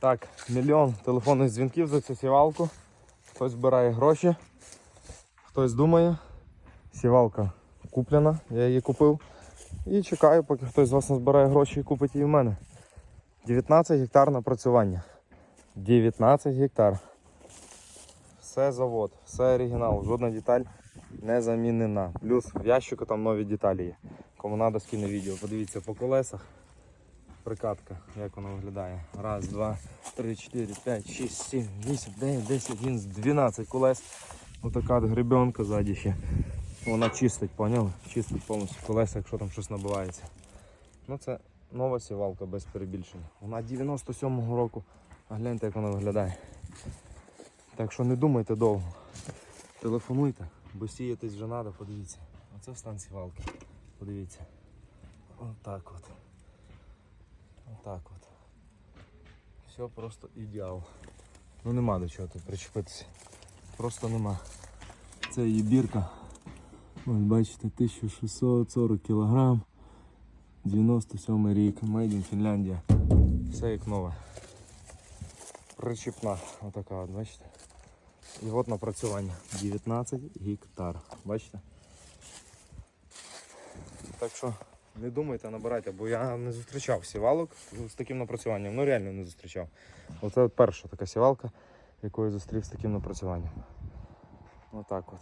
Так, мільйон телефонних дзвінків за цю сівалку. Хтось збирає гроші, хтось думає. Сівалка куплена, я її купив. І чекаю, поки хтось з вас назбирає гроші і купить її в мене. 19 гектар напрацювання. 19 гектар. Все завод, все оригінал, жодна деталь не замінена. Плюс в ящику там нові деталі є. Кому треба, скине відео. Подивіться по колесах. Прикатка, як вона виглядає. Раз, два, три, чотири, п'ять, шість, сім, вісім, дев'ять, десять, одинадцять, 12 колес. Отака от гребенка ззаді ще. Вона чистить, поняли? Чистить повністю колеса, якщо там щось набивається. Ну це нова сівалка без перебільшення. Вона 97-го року. А гляньте, як вона виглядає. Так що не думайте довго. Телефонуйте, бо сіятись вже треба, подивіться. Оце стан сівалки. Подивіться. Отак от. Отак от. Все просто ідеал. Ну нема до чого тут причепитися. Просто нема. Це її бірка. Ось бачите, 1640 кг. 97 рік. Made in Фінляндія. Все як нове. Причіпна. Отака от, бачите. І от напрацювання. 19 гектар. Бачите? Так що не думайте, набирайте, бо я не зустрічав сівалок з таким напрацюванням. Ну реально не зустрічав. Оце перша така сівалка, яку я зустрів з таким напрацюванням. Отак от.